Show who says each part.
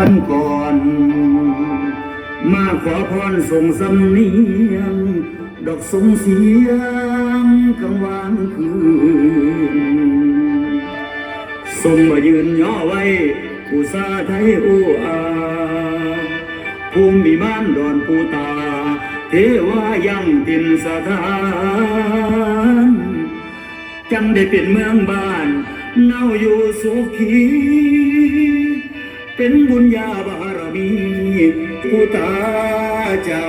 Speaker 1: วันก่อน มาขอพรส่งสำเนียง ดอกสงเสียงกลางวานคืนส่งมายืนย่อไว้ผู้ซาไทยอูอาภูมิมานดอนปูตา เทวายังตินสถานจังได้เป็นเมืองบ้าน เน่าอยู่สุขี เป็นบุญญาบารมีผู้ตาเจ้า